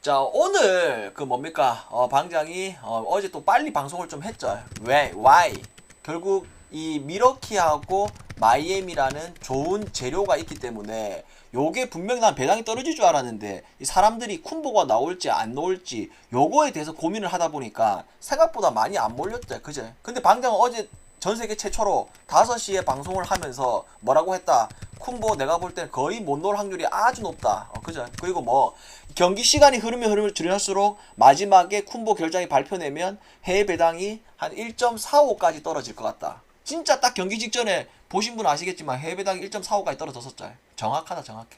자 오늘 그 뭡니까 어, 방장이 어, 제또 빨리 방송을 좀 했죠 왜 why 결국 이 미러키하고 마이애미라는 좋은 재료가 있기 때문에 요게 분명히 난 배당이 떨어질 줄 알았는데 이 사람들이 쿤보가 나올지 안 나올지 요거에 대해서 고민을 하다 보니까 생각보다 많이 안 몰렸대 그제 근데 방장은 어제 전 세계 최초로 5시에 방송을 하면서 뭐라고 했다. 쿤보 내가 볼 땐 거의 못 놀 확률이 아주 높다. 어, 그죠? 그리고 뭐 경기 시간이 흐르면 흐르면 줄일수록 마지막에 쿤보 결정이 발표되면 해외 배당이 한 1.45까지 떨어질 것 같다. 진짜 딱 경기 직전에 보신 분 아시겠지만 해외 배당이 1.45까지 떨어졌었죠. 정확하다, 정확해.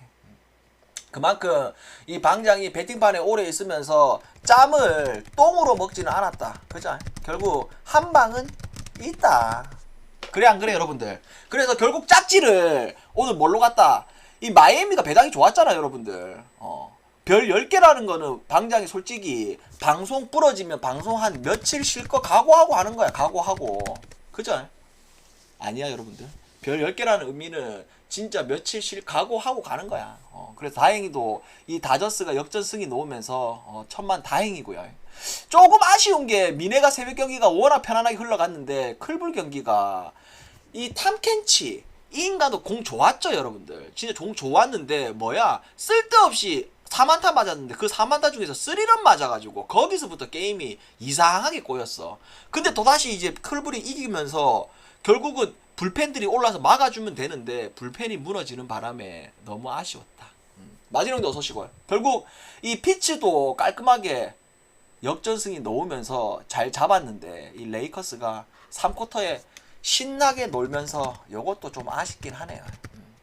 그만큼 이 방장이 배팅판에 오래 있으면서 짬을 똥으로 먹지는 않았다. 그죠? 결국 한 방은 있다. 그래 안 그래 여러분들? 그래서 결국 짝지를 오늘 뭘로 갔다? 이 마이애미가 배당이 좋았잖아 여러분들. 어. 별 10개라는 거는 방장이 솔직히 방송 부러지면 방송 한 며칠 쉴 거 각오하고 하는 거야. 각오하고. 그죠? 아니야 여러분들. 별 10개라는 의미는 진짜 며칠 쉴 각오하고 가는 거야. 어, 그래서 다행히도 이 다저스가 역전승이 놓으면서 어, 천만 다행이고요. 조금 아쉬운 게 미네가 새벽 경기가 워낙 편안하게 흘러갔는데 클불 경기가 이 탐켄치 이 인간도 공 좋았죠 여러분들 진짜 공 좋았는데 뭐야 쓸데없이 4만타 맞았는데 그 4만타 중에서 3런 맞아가지고 거기서부터 게임이 이상하게 꼬였어 근데 또다시 이제 클불이 이기면서 결국은 불펜들이 올라서 막아주면 되는데 불펜이 무너지는 바람에 너무 아쉬웠다 음. 마지막도 어서 시고요 결국 이 피치도 깔끔하게 역전승이 놓으면서 잘 잡았는데 이 레이커스가 3쿼터에 신나게 놀면서 이것도 좀 아쉽긴 하네요. 음.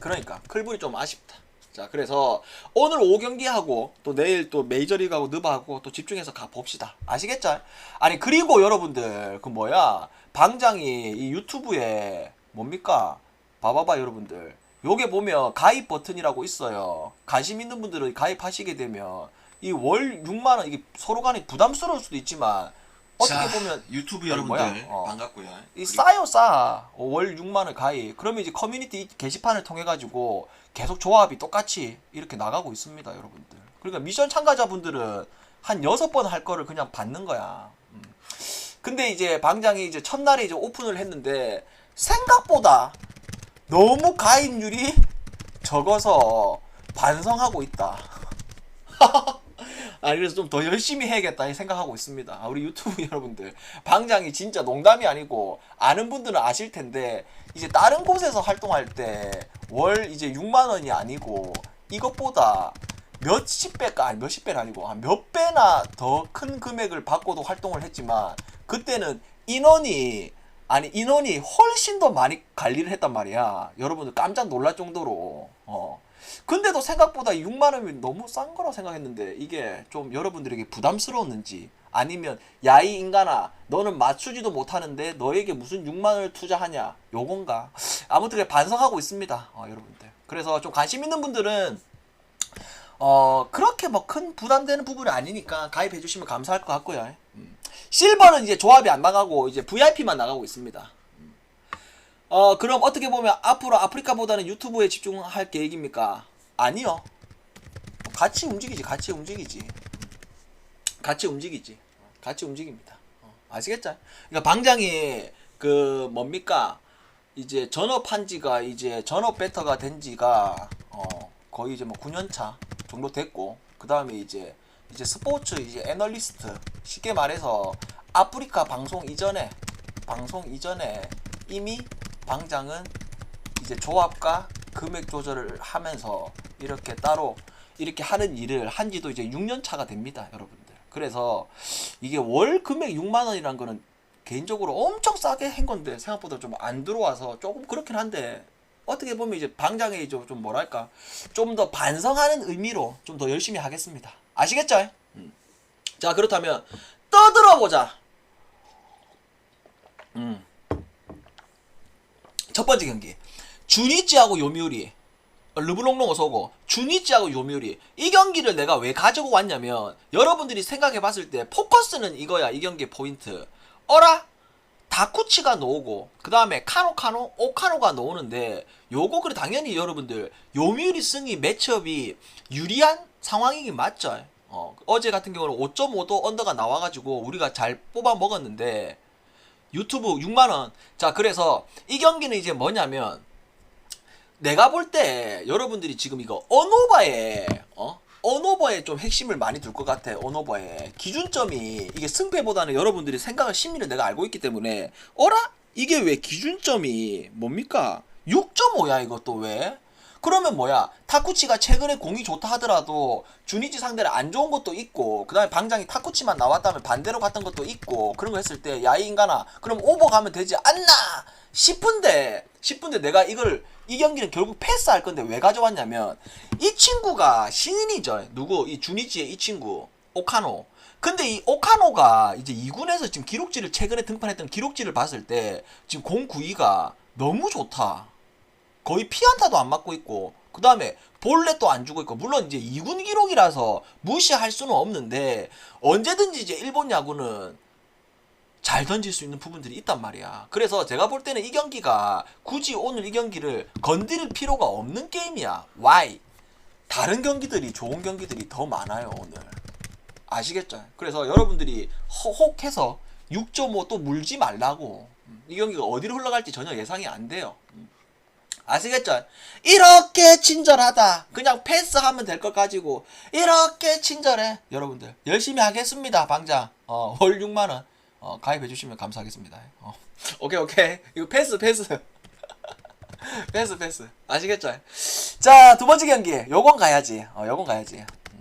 그러니까 클불이 좀 아쉽다. 자 그래서 오늘 5경기 하고 또 내일 또 메이저리그하고 느바하고 또 집중해서 가 봅시다. 아시겠죠? 아니 그리고 여러분들 그 뭐야 방장이 이 유튜브에 뭡니까? 봐봐봐 여러분들. 요게 보면 가입 버튼이라고 있어요. 관심 있는 분들은 가입하시게 되면 이 월 6만 원 이게 서로 간에 부담스러울 수도 있지만 어떻게 자, 보면 유튜브 아니, 여러분들? 어. 반갑고요. 이 그리고 싸요 싸. 어, 월 6만 원 가입. 그러면 이제 커뮤니티 게시판을 통해 가지고 계속 조합이 똑같이 이렇게 나가고 있습니다, 여러분들. 그러니까 미션 참가자분들은 한 여섯 번 할 거를 그냥 받는 거야. 음. 근데 이제 방장이 이제 첫날에 이제 오픈을 했는데 생각보다 너무 가입률이 적어서 반성하고 있다. 아 그래서 좀 더 열심히 해야겠다 이 생각하고 있습니다. 아, 우리 유튜브 여러분들 방장이 진짜 농담이 아니고 아는 분들은 아실 텐데 이제 다른 곳에서 활동할 때 월 이제 6만 원이 아니고 이것보다 몇십 배가 아니 몇십 배는 아니고 한몇 배나 더 큰 금액을 받고도 활동을 했지만 그때는 인원이 아니 인원이 훨씬 더 많이 관리를 했단 말이야. 여러분들 깜짝 놀랄 정도로 어. 근데도 생각보다 6만 원이 너무 싼 거라 생각했는데 이게 좀 여러분들에게 부담스러웠는지 아니면 야이 인간아 너는 맞추지도 못하는데 너에게 무슨 6만 원을 투자하냐 요건가 아무튼 반성하고 있습니다 어, 여러분들 그래서 좀 관심 있는 분들은 어 그렇게 뭐 큰 부담되는 부분이 아니니까 가입해 주시면 감사할 것 같고요 음. 실버는 이제 조합이 안 나가고 이제 VIP만 나가고 있습니다 음. 어 그럼 어떻게 보면 앞으로 아프리카보다는 유튜브에 집중할 계획입니까? 아니요. 같이 움직이지, 같이 움직이지. 같이 움직이지. 같이 움직입니다. 어, 아시겠죠? 그러니까 방장이 그 뭡니까? 이제 전업한 지가 이제 전업 베터가 된 지가 어 거의 이제 뭐 9년 차 정도 됐고 그 다음에 이제 이제 스포츠 이제 애널리스트 쉽게 말해서 아프리카 방송 이전에 방송 이전에 이미 방장은 이제 조합과 금액 조절을 하면서 이렇게 따로 이렇게 하는 일을 한 지도 이제 6년 차가 됩니다, 여러분들. 그래서 이게 월 금액 6만 원이란 거는 개인적으로 엄청 싸게 한 건데 생각보다 좀 안 들어와서 조금 그렇긴 한데 어떻게 보면 이제 방장에 이제 좀 뭐랄까 좀 더 반성하는 의미로 좀 더 열심히 하겠습니다. 아시겠죠? 음. 자 그렇다면 떠들어 보자. 음. 첫 번째 경기. 주니찌하고 요미우리. 르블롱롱 어서고. 주니찌하고 요미우리. 이 경기를 내가 왜 가지고 왔냐면 여러분들이 생각해 봤을 때 포커스는 이거야 이 경기의 포인트. 어라? 다쿠치가 나오고 그 다음에 카노카노 오카노가 나오는데 요거 그래 당연히 여러분들 요미우리 승이 매치업이 유리한 상황이긴 맞죠. 어, 어제 같은 경우는 5.5도 언더가 나와가지고 우리가 잘 뽑아 먹었는데 유튜브 6만 원. 자 그래서 이 경기는 이제 뭐냐면 내가 볼 때 여러분들이 지금 이거 언오버에 어? 언오버에 좀 핵심을 많이 둘 것 같아. 언오버에 기준점이 이게 승패보다는 여러분들이 생각할 심리를 내가 알고 있기 때문에 어라 이게 왜 기준점이 뭡니까? 6.5야 이것도 왜? 그러면 뭐야? 타쿠치가 최근에 공이 좋다 하더라도 주니지 상대를 안 좋은 것도 있고 그 다음에 방장이 타쿠치만 나왔다면 반대로 갔던 것도 있고 그런 거 했을 때 야이 인간아 그럼 오버 가면 되지 않나 싶은데 싶은데 내가 이걸 이 경기는 결국 패스할 건데 왜 가져왔냐면 이 친구가 신인이죠. 누구? 이 주니지의 이 친구 오카노. 근데 이 오카노가 이제 2군에서 지금 기록지를 최근에 등판했던 기록지를 봤을 때 지금 공 구위가 너무 좋다 거의 피안타도 안 맞고 있고 그 다음에 볼넷도 안 주고 있고 물론 이제 2군 기록이라서 무시할 수는 없는데 언제든지 이제 일본 야구는 잘 던질 수 있는 부분들이 있단 말이야. 그래서 제가 볼 때는 이 경기가 굳이 오늘 이 경기를 건드릴 필요가 없는 게임이야. Why? 다른 경기들이 좋은 경기들이 더 많아요 오늘. 아시겠죠? 그래서 여러분들이 허혹해서 6.5 또 물지 말라고. 음, 이 경기가 어디로 흘러갈지 전혀 예상이 안 돼요. 음. 아시겠죠? 이렇게 친절하다. 그냥 패스하면 될 것 가지고 이렇게 친절해. 여러분들 열심히 하겠습니다. 방장. 어, 월 6만 원. 어, 가입해 주시면 감사하겠습니다. 어. 오케이 오케이. 이거 패스 패스. 패스 패스. 아시겠죠? 자, 두 번째 경기. 요건 가야지. 어, 요건 가야지. 음.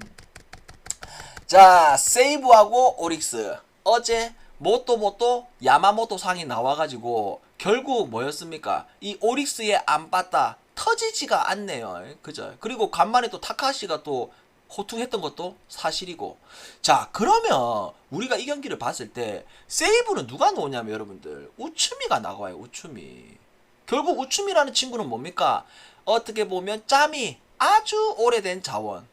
자, 세이브하고 오릭스. 어제 모토모토 야마모토 상이 나와가지고 결국 뭐였습니까? 이 오릭스의 안빠따 터지지가 않네요. 그죠? 그리고 간만에 또 타카시가 또 호투했던 것도 사실이고. 자, 그러면 우리가 이 경기를 봤을 때 세이브는 누가 놓냐면 여러분들 우츠미가 나와요. 우츠미. 결국 우츠미라는 친구는 뭡니까? 어떻게 보면 짬이 아주 오래된 자원.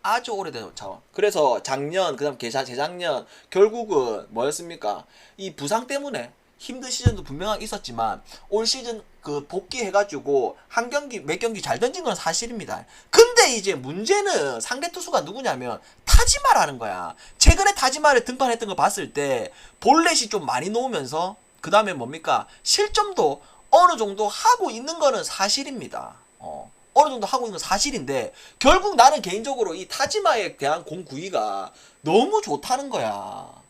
음, 아주 오래된 자원. 그래서 작년, 그 다음 계좌 재작년, 결국은 뭐였습니까? 이 부상 때문에 힘든 시즌도 분명하게 있었지만, 올 시즌 그 복귀해가지고, 한 경기, 몇 경기 잘 던진 건 사실입니다. 근데 이제 문제는 상대 투수가 누구냐면, 타지마라는 거야. 최근에 타지마를 등판했던 거 봤을 때, 볼넷이 좀 많이 놓으면서, 그 다음에 뭡니까? 실점도 어느 정도 하고 있는 거는 사실입니다. 어. 어느 정도 하고 있는 건 사실인데 결국 나는 개인적으로 이 타지마에 대한 공구위가 너무 좋다는 거야.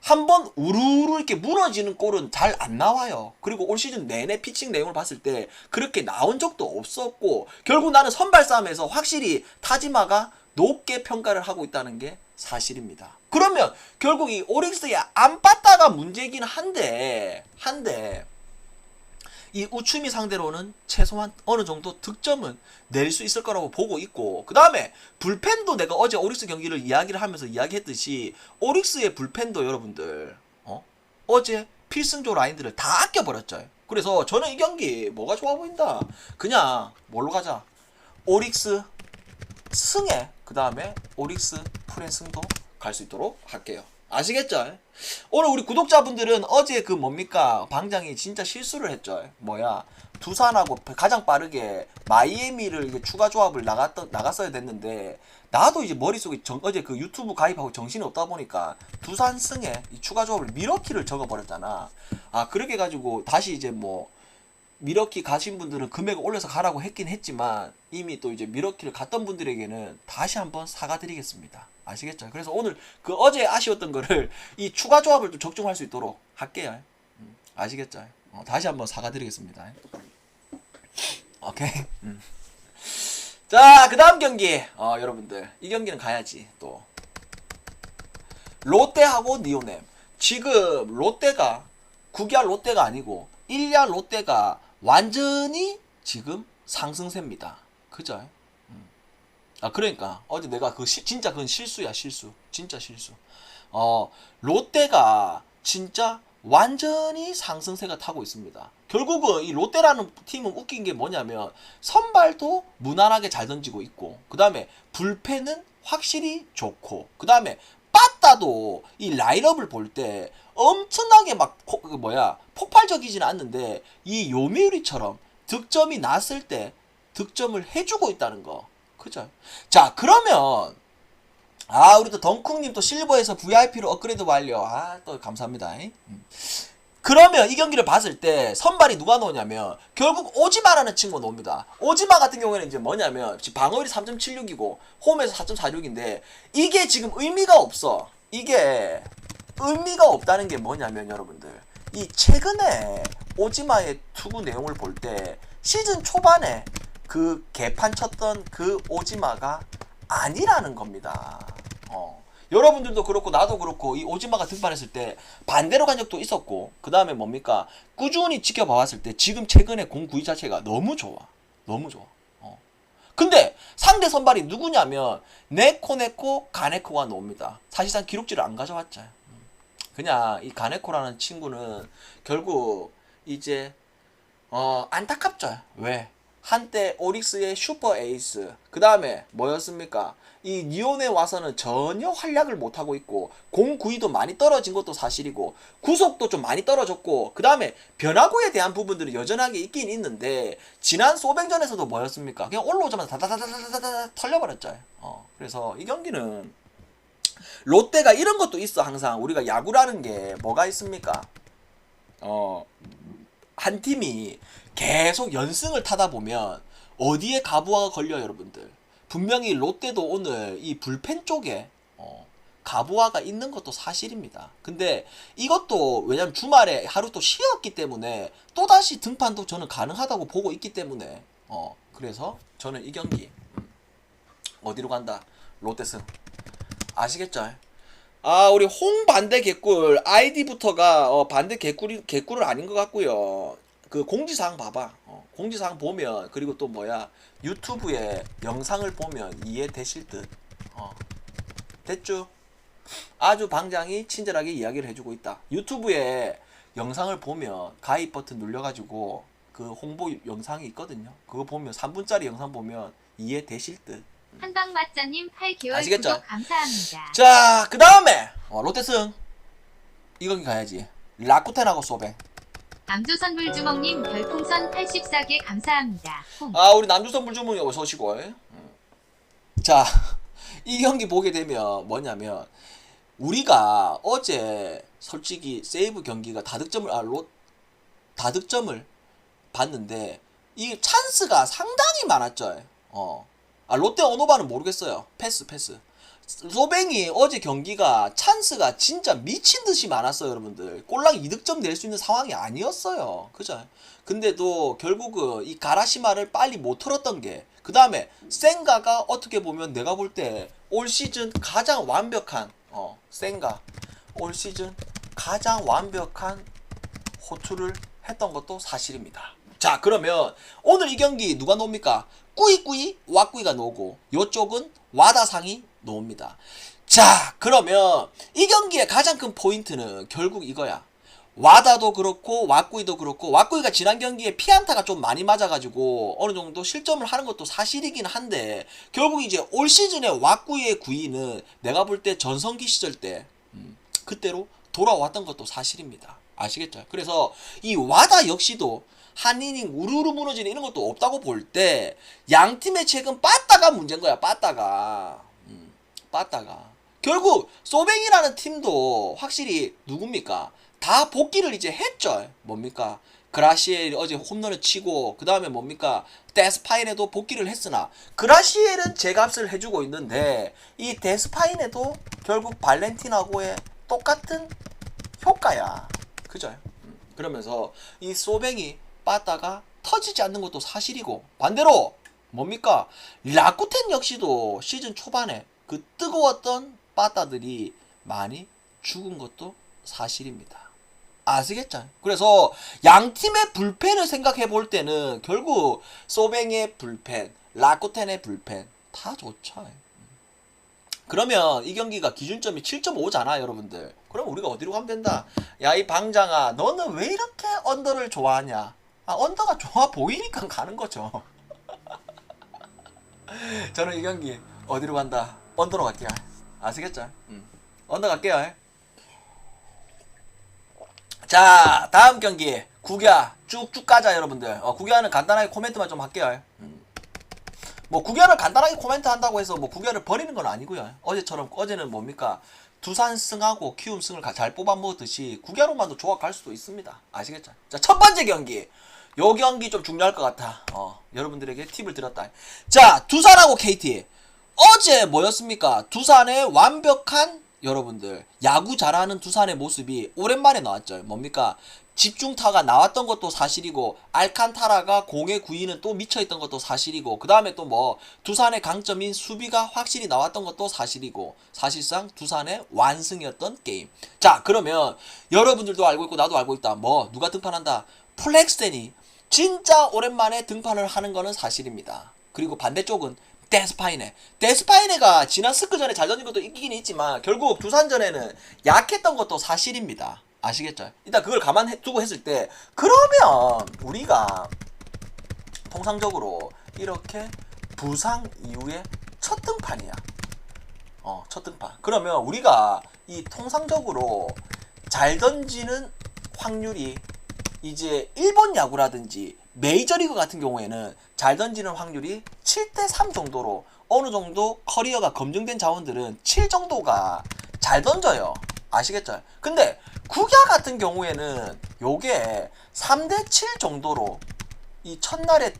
한번 우르르 이렇게 무너지는 골은 잘 안 나와요. 그리고 올 시즌 내내 피칭 내용을 봤을 때 그렇게 나온 적도 없었고 결국 나는 선발 싸움에서 확실히 타지마가 높게 평가를 하고 있다는 게 사실입니다. 그러면 결국 이 오릭스의 안빠따가 문제긴 한데 한데 이 우추미 상대로는 최소한 어느 정도 득점은 낼 수 있을 거라고 보고 있고 그 다음에 불펜도 내가 어제 오릭스 경기를 이야기를 하면서 이야기했듯이 오릭스의 불펜도 여러분들 어? 어제 필승조 라인들을 다 아껴버렸죠. 그래서 저는 이 경기 뭐가 좋아 보인다. 그냥 뭘로 가자. 오릭스 승에 그 다음에 오릭스 프레 승도 갈 수 있도록 할게요 아시겠죠? 오늘 우리 구독자분들은 어제 그 뭡니까 방장이 진짜 실수를 했죠. 뭐야 두산하고 가장 빠르게 마이애미를 이게 추가 조합을 나갔던 나갔어야 됐는데 나도 이제 머릿속에 정, 어제 그 유튜브 가입하고 정신이 없다 보니까 두산 승에 이 추가 조합을 미러키를 적어버렸잖아. 아 그렇게 가지고 다시 이제 뭐 미러키 가신 분들은 금액을 올려서 가라고 했긴 했지만 이미 또 이제 미러키를 갔던 분들에게는 다시 한번 사과드리겠습니다. 아시겠죠? 그래서 오늘 그 어제 아쉬웠던 거를 이 추가 조합을 좀 적중할 수 있도록 할게요. 음, 아시겠죠? 어, 다시 한번 사과드리겠습니다. 오케이. 음. 자, 그 다음 경기. 어, 여러분들. 이 경기는 가야지, 또. 롯데하고 니오넴. 지금 롯데가, 9개월 롯데가 아니고, 1년 롯데가 완전히 지금 상승세입니다. 그죠? 음. 아, 그러니까. 어제 내가 그, 시, 진짜 그건 실수야, 실수. 진짜 실수. 어, 롯데가 진짜 완전히 상승세가 타고 있습니다. 결국은 이 롯데라는 팀은 웃긴 게 뭐냐면 선발도 무난하게 잘 던지고 있고 그 다음에 불펜은 확실히 좋고 그 다음에 빠따도 이 라인업을 볼때 엄청나게 막 포, 그 뭐야 폭발적이지는 않는데 이 요미우리처럼 득점이 났을 때 득점을 해주고 있다는 거 그죠? 자 그러면 아, 우리 또 덩쿵님 또 실버에서 VIP로 업그레이드 완료. 아, 또 감사합니다. 음. 그러면 이 경기를 봤을 때 선발이 누가 나오냐면 결국 오지마라는 친구가 나옵니다. 오지마 같은 경우에는 이제 뭐냐면 방어율이 3.76이고 홈에서 4.46인데 이게 지금 의미가 없어. 이게 의미가 없다는 게 뭐냐면 여러분들 이 최근에 오지마의 투구 내용을 볼 때 시즌 초반에 그 개판 쳤던 그 오지마가 아니라는 겁니다. 어. 여러분들도 그렇고 나도 그렇고 이 오지마가 등판했을 때 반대로 간 적도 있었고 그 다음에 뭡니까 꾸준히 지켜봐 왔을 때 지금 최근에 공 구위 자체가 너무 좋아 너무 좋아 어. 근데 상대 선발이 누구냐면 네코네코 가네코가 나옵니다 사실상 기록지를 안 가져왔죠 음. 그냥 이 가네코라는 친구는 결국 이제 어 안타깝죠. 왜? 한때 오릭스의 슈퍼 에이스. 그 다음에 뭐였습니까? 이 니온에 와서는 전혀 활약을 못하고 있고 공 구위도 많이 떨어진 것도 사실이고 구속도 좀 많이 떨어졌고 그 다음에 변화구에 대한 부분들은 여전하게 있긴 있는데 지난 소뱅전에서도 뭐였습니까? 그냥 올라오자마자 다다다다다다다 털려버렸죠. 어 그래서 이 경기는 롯데가 이런 것도 있어 항상 우리가 야구라는 게 뭐가 있습니까 어 한 팀이 계속 연승을 타다 보면 어디에 가부화가 걸려요, 여러분들. 분명히 롯데도 오늘 이 불펜 쪽에 어, 가부화가 있는 것도 사실입니다. 근데 이것도 왜냐면 주말에 하루 또 쉬었기 때문에 또 다시 등판도 저는 가능하다고 보고 있기 때문에 어, 그래서 저는 이 경기 음, 어디로 간다? 롯데승. 아시겠죠? 아, 우리 홍 반대 개꿀 아이디부터가 어, 반대 개꿀이 개꿀은 아닌 것 같고요. 그 공지사항 봐봐. 어, 공지사항 보면 그리고 또 뭐야 유튜브에 영상을 보면 이해되실 듯. 어. 됐죠? 아주 방장이 친절하게 이야기를 해주고 있다. 유튜브에 영상을 보면 가입 버튼 눌려가지고 그 홍보 영상이 있거든요. 그거 보면 3분짜리 영상 보면 이해되실 듯. 한방맞자님 8개월 아시겠죠? 구독 감사합니다. 자, 그 다음에 어, 롯데승 이건 가야지. 라쿠텐하고 소베. 남조선 물주먹님 별풍선 84개 감사합니다. 홈. 아, 우리 남주선 물주문이 어서 오시고. 음. 자, 이 경기 보게 되면 뭐냐면 우리가 어제 솔직히 세이브 경기가 다득점을 아, 롯 다득점을 봤는데 이 찬스가 상당히 많았죠. 어. 아, 롯데 오노바는 모르겠어요. 패스, 패스. 소뱅이 어제 경기가 찬스가 진짜 미친 듯이 많았어요, 여러분들. 꼴랑 2득점 낼 수 있는 상황이 아니었어요. 그죠? 근데도 결국은 이 가라시마를 빨리 못 털었던 게, 그 다음에 센가가 어떻게 보면 내가 볼 때 올 시즌 가장 완벽한, 어, 센가. 올 시즌 가장 완벽한 호투를 했던 것도 사실입니다. 자, 그러면 오늘 이 경기 누가 놓습니까? 꾸이꾸이 와꾸이가 놓고 요쪽은 와다상이 놓습니다. 자, 그러면 이 경기의 가장 큰 포인트는 결국 이거야. 와다도 그렇고 와꾸이도 그렇고 와꾸이가 지난 경기에 피안타가 좀 많이 맞아가지고 어느 정도 실점을 하는 것도 사실이긴 한데 결국 이제 올 시즌에 와꾸이의 구위는 내가 볼 때 전성기 시절 때 음, 그때로 돌아왔던 것도 사실입니다. 아시겠죠? 그래서 이 와다 역시도 한 이닝 우르르 무너지는 이런 것도 없다고 볼 때 양 팀의 최근 빠따가 문제인 거야. 빠따가. 음, 빠따가. 결국 소뱅이라는 팀도 확실히 누굽니까? 다 복귀를 이제 했죠. 뭡니까? 그라시엘 어제 홈런을 치고 그 다음에 뭡니까? 데스파인에도 복귀를 했으나 그라시엘은 제값을 해주고 있는데 이 데스파인에도 결국 발렌티나고의 똑같은 효과야. 그죠? 음, 그러면서 이 소뱅이 빠따가 터지지 않는 것도 사실이고 반대로 뭡니까? 라쿠텐 역시도 시즌 초반에 그 뜨거웠던 빠따들이 많이 죽은 것도 사실입니다. 아시겠죠? 그래서 양 팀의 불펜을 생각해 볼 때는 결국 소뱅의 불펜, 라쿠텐의 불펜 다 좋죠. 그러면 이 경기가 기준점이 7.5잖아, 여러분들. 그럼 우리가 어디로 가면 된다? 야, 이 방장아, 너는 왜 이렇게 언더를 좋아하냐? 아, 언더가 좋아 보이니까 가는 거죠. 저는 이 경기 어디로 간다? 언더로 갈게요. 아시겠죠? 음. 언더 갈게요. 자, 다음 경기 국야 쭉쭉 가자 여러분들. 어, 국야는 간단하게 코멘트만 좀 할게요. 음. 뭐 구결을 간단하게 코멘트 한다고 해서 뭐 구결을 버리는 건 아니고요. 어제처럼 어제는 뭡니까 두산 승하고 키움 승을 가- 잘 뽑아 먹었듯이 구결로만도 조합할 수도 있습니다. 아시겠죠? 자 첫 번째 경기. 요 경기 좀 중요할 것 같아. 어, 여러분들에게 팁을 드렸다. 자, 두산하고 KT. 어제 뭐였습니까? 두산의 완벽한 여러분들 야구 잘하는 두산의 모습이 오랜만에 나왔죠. 뭡니까? 집중타가 나왔던 것도 사실이고 알칸타라가 공의 구위는 또 미쳐있던 것도 사실이고 그 다음에 또 뭐 두산의 강점인 수비가 확실히 나왔던 것도 사실이고 사실상 두산의 완승이었던 게임. 자 그러면 여러분들도 알고 있고 나도 알고 있다. 뭐 누가 등판한다? 플렉스텐이 진짜 오랜만에 등판을 하는 거는 사실입니다. 그리고 반대쪽은 데스파이네. 데스파이네가 지난 스크전에 잘 던진 것도 있긴 있지만 결국 두산전에는 약했던 것도 사실입니다. 아시겠죠? 일단 그걸 가만 두고 했을 때 그러면 우리가 통상적으로 이렇게 부상 이후에 첫 등판이야. 어, 첫 등판. 그러면 우리가 이 통상적으로 잘 던지는 확률이 이제 일본 야구라든지 메이저리그 같은 경우에는 잘 던지는 확률이 7대 3 정도로 어느 정도 커리어가 검증된 자원들은 7 정도가 잘 던져요. 아시겠죠? 근데 국야 같은 경우에는 요게 3대 7 정도로 이 첫날에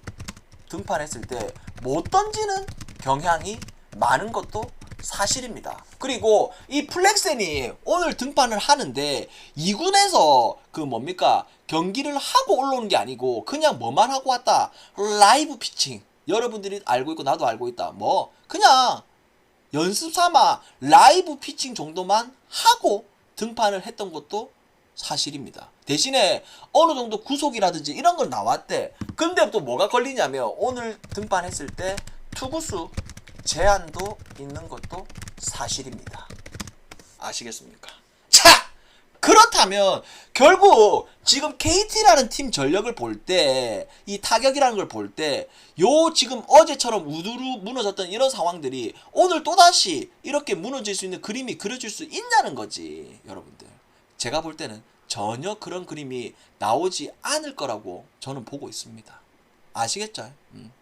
등판했을 때 못 던지는 경향이 많은 것도 사실입니다. 그리고 이 플렉센이 오늘 등판을 하는데 2군에서 그 뭡니까 경기를 하고 올라오는 게 아니고 그냥 뭐만 하고 왔다 라이브 피칭 여러분들이 알고 있고 나도 알고 있다 뭐 그냥 연습 삼아 라이브 피칭 정도만 하고 등판을 했던 것도 사실입니다. 대신에 어느 정도 구속이라든지 이런 걸 나왔대. 근데 또 뭐가 걸리냐면 오늘 등판했을 때 투구수 제한도 있는 것도 사실입니다. 아시겠습니까? 자! 그렇다면 결국 지금 KT라는 팀 전력을 볼 때 이 타격이라는 걸 볼 때 요 지금 어제처럼 우두루 무너졌던 이런 상황들이 오늘 또다시 이렇게 무너질 수 있는 그림이 그려질 수 있냐는 거지 여러분들 제가 볼 때는 전혀 그런 그림이 나오지 않을 거라고 저는 보고 있습니다 아시겠죠? 음.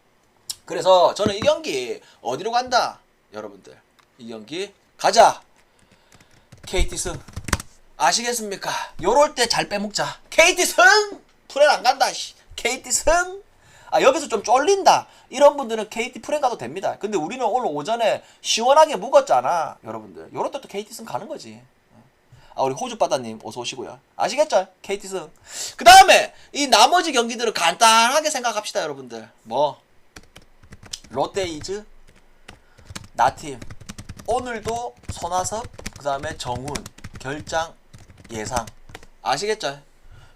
그래서 저는 이 경기 어디로 간다 여러분들 이 경기 가자 KT 승 아시겠습니까? 요럴 때 잘 빼먹자. KT 승! 프렌 안 간다. 씨. KT 승! 아, 여기서 좀 쫄린다. 이런 분들은 KT 프렌 가도 됩니다. 근데 우리는 오늘 오전에 시원하게 묵었잖아. 여러분들. 요럴 때 또 KT 승 가는 거지. 아, 우리 호주바다님 어서 오시고요. 아시겠죠? KT 승. 그 다음에 이 나머지 경기들을 간단하게 생각합시다, 여러분들. 뭐, 롯데 이즈, 나팀, 오늘도 손아섭, 그 다음에 정훈, 결장, 예상. 아시겠죠?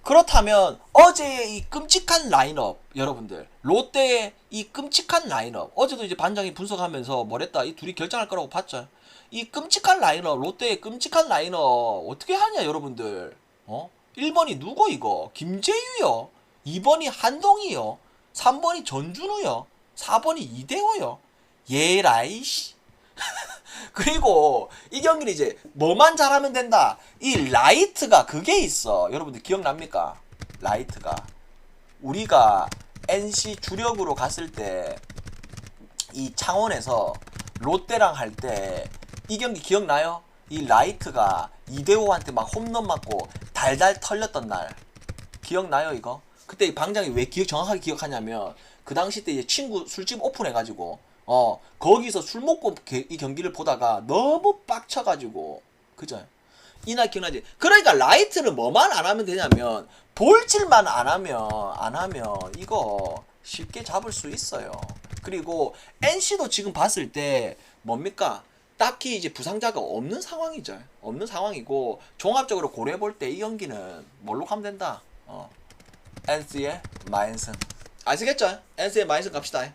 그렇다면 어제의 이 끔찍한 라인업 여러분들. 롯데의 이 끔찍한 라인업. 어제도 이제 반장이 분석하면서 뭐랬다. 이 둘이 결정할 거라고 봤죠. 이 끔찍한 라인업 롯데의 끔찍한 라인업 어떻게 하냐 여러분들. 어? 1번이 누구 이거? 김재유요. 2번이 한동희요. 3번이 전준우요. 4번이 이대호요. 예라이씨 그리고 이 경기는 이제 뭐만 잘하면 된다. 이 라이트가 그게 있어. 여러분들 기억납니까? 라이트가 우리가 NC 주력으로 갔을 때 이 창원에서 롯데랑 할 때 이 경기 기억나요? 이 라이트가 이대호한테 막 홈런 맞고 달달 털렸던 날 기억나요 이거? 그때 이 방장이 왜 기억 정확하게 기억하냐면 그 당시 때 이제 친구 술집 오픈해가지고 어 거기서 술 먹고 게- 이 경기를 보다가 너무 빡쳐가지고 그죠? 이날 기억나지? 그러니까 라이트는 뭐만 안 하면 되냐면 볼질만 안 하면 안 하면 이거 쉽게 잡을 수 있어요. 그리고 NC도 지금 봤을 때 뭡니까? 딱히 이제 부상자가 없는 상황이죠. 없는 상황이고 종합적으로 고려해 볼 때 이 경기는 뭘로 가면 된다. 어. NC의 마인슨. 아시겠죠? NC의 마인슨 갑시다.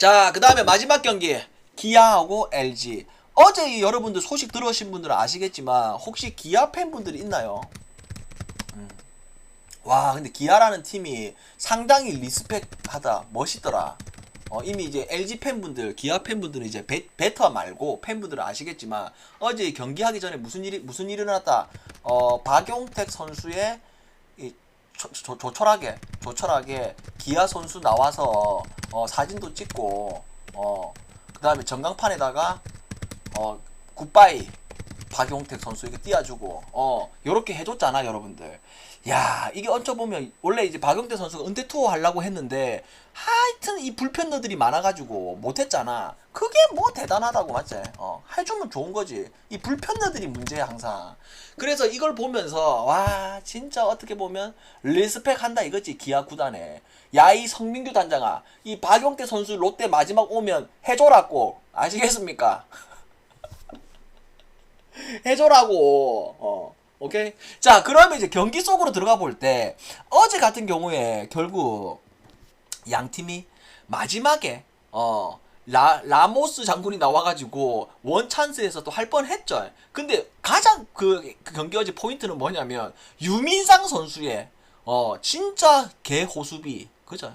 자, 그 다음에 마지막 경기. 기아하고 LG. 어제 이 여러분들 소식 들으신 분들은 아시겠지만, 혹시 기아 팬분들이 있나요? 음. 와, 근데 기아라는 팀이 상당히 리스펙하다. 멋있더라. 어, 이미 이제 LG 팬분들, 기아 팬분들은 이제 베, 베터 말고 팬분들은 아시겠지만, 어제 경기하기 전에 무슨 일이, 무슨 일이 일어났다. 어, 박용택 선수의 이 조, 조, 조촐하게 조촐하게 기아 선수 나와서 어, 사진도 찍고 어 그 다음에 전광판에다가 어 굿바이 박용택 선수에게 띄워주고 어 요렇게 해줬잖아 여러분들 야 이게 얹혀보면 원래 이제 박용택 선수가 은퇴 투어 하려고 했는데 하여튼 이 불편너들이 많아가지고 못했잖아. 그게 뭐 대단하다고 맞지? 어 해주면 좋은 거지. 이 불편너들이 문제야 항상. 그래서 이걸 보면서 와 진짜 어떻게 보면 리스펙 한다 이거지 기아 구단에. 야이 성민규 단장아 이 박용태 선수 롯데 마지막 오면 해줘라고. 아시겠습니까? 해줘라고. 어 오케이 자 그러면 이제 경기 속으로 들어가 볼 때 어제 같은 경우에 결국 양 팀이 마지막에 어 라, 라모스 장군이 나와가지고 원 찬스에서 또 할 뻔했죠. 근데 가장 그, 그 경기 어제 포인트는 뭐냐면 유민상 선수의 어 진짜 개 호수비 그죠?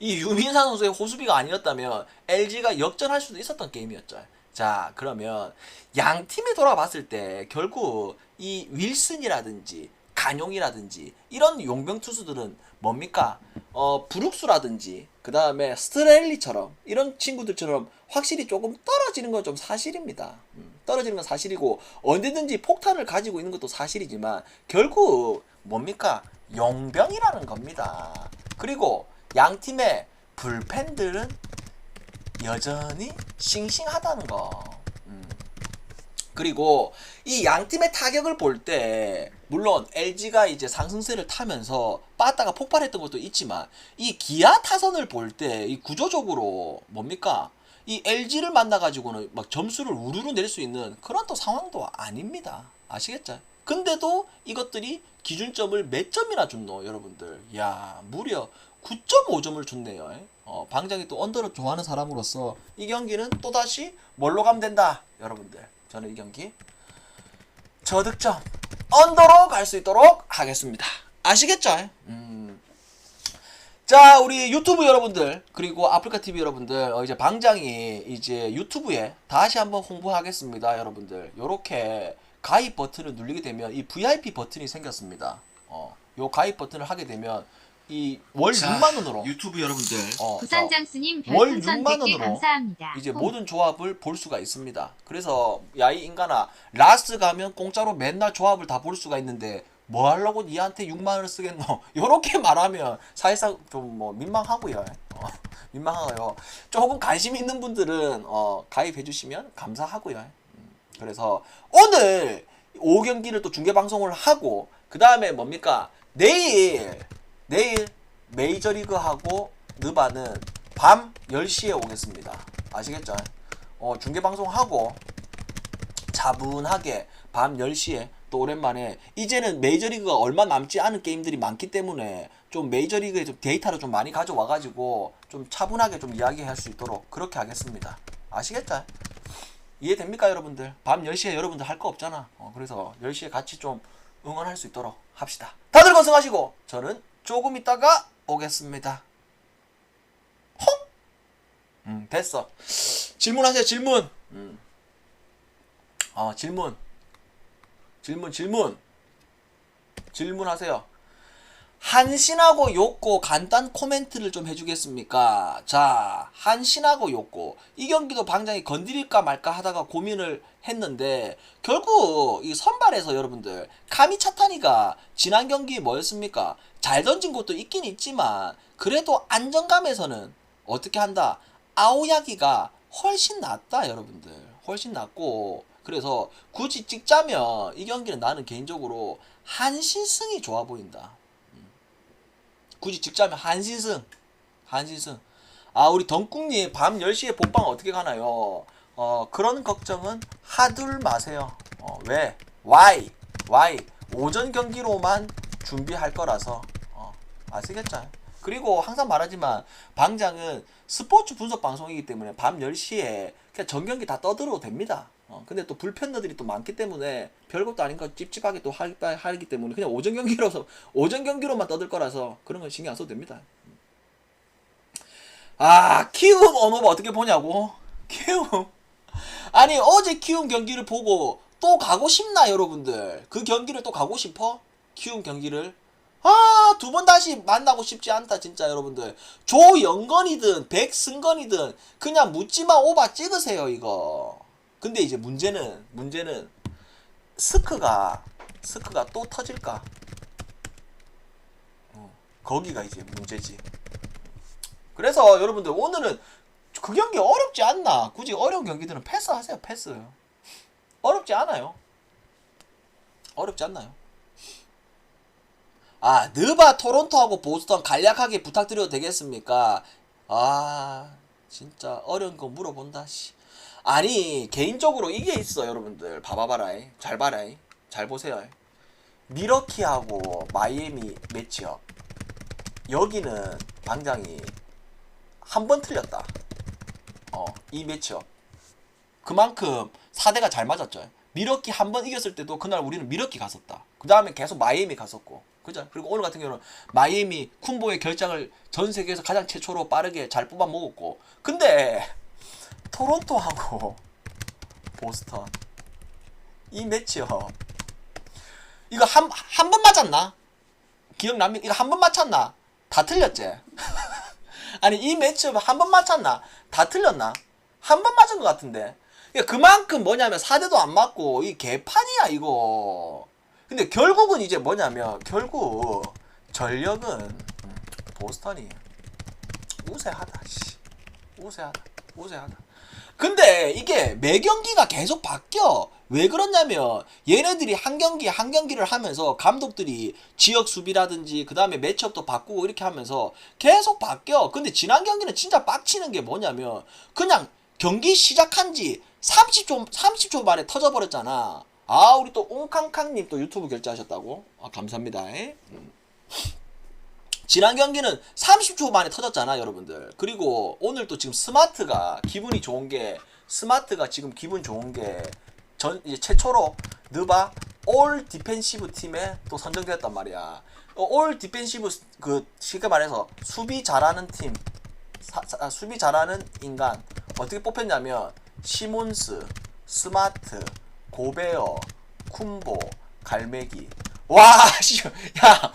이 유민상 선수의 호수비가 아니었다면 LG가 역전할 수도 있었던 게임이었죠. 자 그러면 양 팀이 돌아봤을 때 결국 이 윌슨이라든지 간용이라든지 이런 용병 투수들은 뭡니까? 어 브룩스라든지 그 다음에 스트렐리처럼 이런 친구들처럼 확실히 조금 떨어지는 건 좀 사실입니다. 음, 떨어지는 건 사실이고 언제든지 폭탄을 가지고 있는 것도 사실이지만 결국 뭡니까? 용병이라는 겁니다. 그리고 양 팀의 불펜들은 여전히 싱싱하다는 거. 음. 그리고 이 양 팀의 타격을 볼 때 물론 LG가 이제 상승세를 타면서 빠따가 폭발했던 것도 있지만 이 기아 타선을 볼 때 이 구조적으로 뭡니까? 이 LG를 만나 가지고는 막 점수를 우르르 낼 수 있는 그런 또 상황도 아닙니다. 아시겠죠? 근데도 이것들이 기준점을 몇 점이나 줬노 여러분들. 야 무려 9.5점을 줬네요. 어, 방장이 또 언더를 좋아하는 사람으로서 이 경기는 또다시 뭘로 가면 된다 여러분들. 저는 이 경기 저득점 언더로 갈 수 있도록 하겠습니다. 아시겠죠? 음. 자, 우리 유튜브 여러분들 그리고 아프리카 TV 여러분들 어, 이제 방장이 이제 유튜브에 다시 한번 홍보하겠습니다, 여러분들. 요렇게 가입 버튼을 누르게 되면 이 VIP 버튼이 생겼습니다. 어, 요 가입 버튼을 하게 되면 이월 6만 원으로 유튜브 여러분들 어, 부산 자, 장수님 월 별풍선 6만 100개 원으로 감사합니다. 이제 홈. 모든 조합을 볼 수가 있습니다. 그래서 야이 인간아 라스 가면 공짜로 맨날 조합을 다 볼 수가 있는데 뭐 하려고 니한테 6만 원을 쓰겠노? 요렇게 말하면 사실상 좀 뭐 민망하고요. 어, 민망하고요. 조금 관심 있는 분들은 어, 가입해 주시면 감사하고요. 음, 그래서 오늘 5경기를 또 중계 방송을 하고 그 다음에 뭡니까 내일 내일 메이저리그하고 느바는 밤 10시에 오겠습니다. 아시겠죠? 어, 중계 방송하고 차분하게 밤 10시에 또 오랜만에 이제는 메이저리그가 얼마 남지 않은 게임들이 많기 때문에 좀 메이저리그에 좀 데이터를 좀 많이 가져와 가지고 좀 차분하게 좀 이야기할 수 있도록 그렇게 하겠습니다. 아시겠죠? 이해됩니까 여러분들? 밤 10시에 여러분들 할 거 없잖아. 어, 그래서 10시에 같이 좀 응원할 수 있도록 합시다. 다들 건승하시고 저는 조금 있다가 오겠습니다. 홍! 음, 됐어. 질문하세요, 질문. 음. 어, 질문. 질문, 질문. 질문하세요. 한신하고 욕고 간단 코멘트를 좀 해주겠습니까? 자, 한신하고 욕고 이 경기도 방장이 건드릴까 말까 하다가 고민을 했는데 결국 이 선발에서 여러분들 카미 차타니가 지난 경기 뭐였습니까? 잘 던진 것도 있긴 있지만 그래도 안정감에서는 어떻게 한다? 아오야기가 훨씬 낫다 여러분들 훨씬 낫고 그래서 굳이 찍자면 이 경기는 나는 개인적으로 한신승이 좋아 보인다. 굳이 찍자면 한신승 한신승 아 우리 덩국님 밤 10시에 본방 어떻게 가나요 어 그런 걱정은 하둘 마세요 어 왜? why? why? 오전 경기로만 준비할 거라서 어 아시겠죠? 그리고 항상 말하지만 방장은 스포츠 분석 방송이기 때문에 밤 10시에 그냥 전 경기 다 떠들어도 됩니다. 어, 근데 또 불편너들이 또 많기 때문에 별것도 아닌 거 찝찝하게 또 하, 하기 때문에 그냥 오전 경기로서 오전 경기로만 떠들 거라서 그런 건 신경 안 써도 됩니다. 아 키움 언어가 어떻게 보냐고? 키움. 아니 어제 키움 경기를 보고 또 가고 싶나 여러분들? 그 경기를 또 가고 싶어 키움 경기를 아, 두 번 다시 만나고 싶지 않다, 진짜 여러분들. 조영건이든 백승건이든 그냥 묻지마 오바 찍으세요, 이거. 근데 이제 문제는, 문제는 스크가, 스크가 또 터질까? 어, 거기가 이제 문제지. 그래서 여러분들 오늘은 그 경기 어렵지 않나. 굳이 어려운 경기들은 패스하세요, 패스. 어렵지 않아요. 어렵지 않나요? 아, 느바 토론토하고 보스턴 간략하게 부탁드려도 되겠습니까? 아, 진짜 어려운 거 물어본다, 씨. 아니, 개인적으로 이게 있어, 여러분들. 봐봐봐라. 잘 봐라. 잘 보세요. 미러키하고 마이애미 매치업. 여기는 방장이 한 번 틀렸다. 어, 이 매치업. 그만큼 4대가 잘 맞았죠. 미러키 한 번 이겼을 때도 그날 우리는 미러키 갔었다. 그 다음에 계속 마이애미 갔었고. 그죠? 그리고 오늘 같은 경우는 마이애미 쿤보의 결장을 전 세계에서 가장 최초로 빠르게 잘 뽑아 먹었고. 근데 토론토하고 보스턴 이 매치업 이거 한 한 번 맞았나? 기억납니까? 이거 한 번 맞췄나? 다 틀렸지? 아니 이 매치업 한 번 맞췄나? 다 틀렸나? 한 번 맞은 것 같은데. 그러니까 그만큼 뭐냐면 4대도 안 맞고 이 개판이야 이거. 근데 결국은 이제 뭐냐면 결국 전력은 음, 보스턴이 우세하다. 씨. 우세하다. 우세하다. 근데 이게 매 경기가 계속 바뀌어. 왜 그러냐면 얘네들이 한 경기 한 경기를 하면서 감독들이 지역 수비라든지 그 다음에 매치업도 바꾸고 이렇게 하면서 계속 바뀌어. 근데 지난 경기는 진짜 빡치는 게 뭐냐면 그냥 경기 시작한 지 30초 30초 만에 터져 버렸잖아. 아 우리 또 옹캉캉님 또 유튜브 결제하셨다고? 아 감사합니다. 음. 지난 경기는 30초 만에 터졌잖아, 여러분들. 그리고 오늘 또 지금 스마트가 기분이 좋은 게 스마트가 지금 기분 좋은 게 전 이제 최초로 느바 올 디펜시브 팀에 또 선정되었단 말이야. 어, 올 디펜시브 스- 그 쉽게 말해서 수비 잘하는 팀, 사- 사- 수비 잘하는 인간 어떻게 뽑혔냐면 시몬스, 스마트, 고베어, 쿤보, 갈매기. 와, 씨, 야,